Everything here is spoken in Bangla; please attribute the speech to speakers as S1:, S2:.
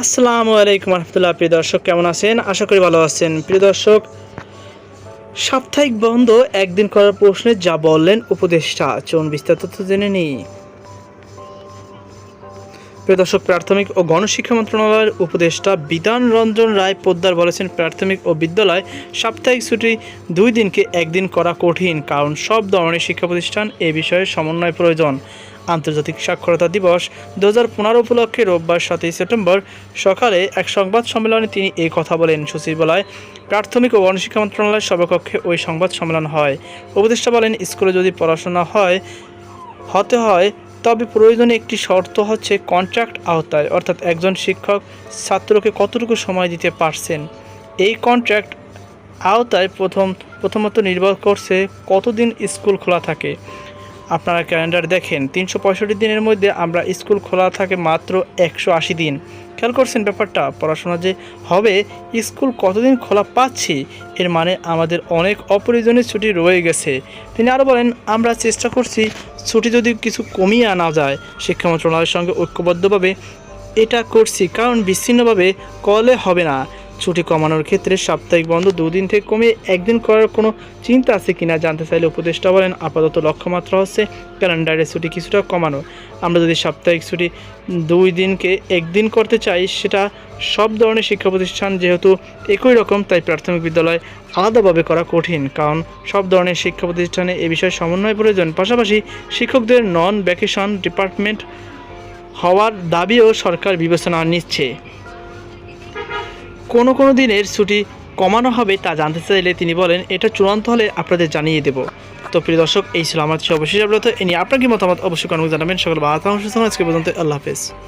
S1: আসসালামু আলাইকুম রহমতুল্লাহ, প্রিয় দর্শক, কেমন আছেন? আশা করি ভালো আছেন। প্রিয় দর্শক, সাপ্তাহিক বন্ধ একদিন করার প্রশ্নে যা বললেন উপদেষ্টা, চলুন বিস্তারিত জেনে নিই। প্রিয় দর্শক, প্রাথমিক ও গণশিক্ষা মন্ত্রণালয়ের উপদেষ্টা বিধান রঞ্জন রায় পোদ্দার বলেছেন, প্রাথমিক ও বিদ্যালয় সাপ্তাহিক ছুটি দুই দিনকে একদিন করা কঠিন, কারণ সব ধরনের শিক্ষা প্রতিষ্ঠান এ বিষয়ে সমন্বয় প্রয়োজন। আন্তর্জাতিক সাক্ষরতা দিবস দু হাজার পনেরো উপলক্ষে রোববার সাতই সেপ্টেম্বর সকালে এক সংবাদ সম্মেলনে তিনি এই কথা বলেন। সচিবালয় প্রাথমিক ও গণশিক্ষা মন্ত্রণালয়ের সভাকক্ষে ওই সংবাদ সম্মেলন হয়। উপদেষ্টা বলেন, স্কুলে যদি পড়াশোনা হয়, হতে হয় তবে প্রয়োজনে একটি শর্ত হচ্ছে কন্ট্রাক্ট আওতায়, অর্থাৎ একজন শিক্ষক ছাত্রকে কতটুকু সময় দিতে পারছেন। এই কন্ট্রাক্ট আওতায় প্রথম, প্রথমত নির্ভর করছে কতদিন স্কুল খোলা থাকে। আপনারা ক্যালেন্ডার দেখেন, তিনশো পঁয়ষট্টি দিনের মধ্যে আমরা স্কুল খোলা থাকে মাত্র একশো আশি দিন। খেয়াল করছেন ব্যাপারটা? পড়াশোনা যে হবে, স্কুল কতদিন খোলা পাচ্ছি, এর মানে আমাদের অনেক অপ্রয়োজনীয় ছুটি রয়ে গেছে। তিনি আরও বলেন, আমরা চেষ্টা করছি ছুটি যদি কিছু কমিয়ে আনা যায় শিক্ষা মন্ত্রণালয়ের সঙ্গে ঐক্যবদ্ধভাবে এটা করছি, কারণ বিচ্ছিন্নভাবে কলে হবে না। ছুটি কমানোর ক্ষেত্রে সাপ্তাহিক বন্ধ দুদিন থেকে কমে একদিন করার কোনো চিন্তা আছে কিনা জানতে চাইলে উপদেষ্টা বলেন, আপাতত লক্ষ্যমাত্রা হচ্ছে ক্যালেন্ডারের ছুটি কিছুটা কমানো। আমরা যদি সাপ্তাহিক ছুটি দুই দিনকে একদিন করতে চাই, সেটা সব ধরনের শিক্ষা প্রতিষ্ঠান যেহেতু একই রকম, তাই প্রাথমিক বিদ্যালয় আলাদাভাবে করা কঠিন। কারণ সব ধরনের শিক্ষা প্রতিষ্ঠানে এ বিষয়ে সমন্বয় প্রয়োজন। পাশাপাশি শিক্ষকদের নন ভ্যাকেশন ডিপার্টমেন্ট হওয়ার দাবিও সরকার বিবেচনা নিচ্ছে। কোনো কোনো দিনের ছুটি কমানো হবে তা জানতে চাইলে তিনি বলেন, এটা চূড়ান্ত হলে আপনাদের জানিয়ে দেব। তো প্রিয় দর্শক, এই ছিল আমার সর্বশেষ আপডেট। এ নিয়ে আপনার কি মতামত অবশ্যই কারণ জানাবেন। সকল সুস্থ আজকে পর্যন্ত আল্লাহ হাফেজ।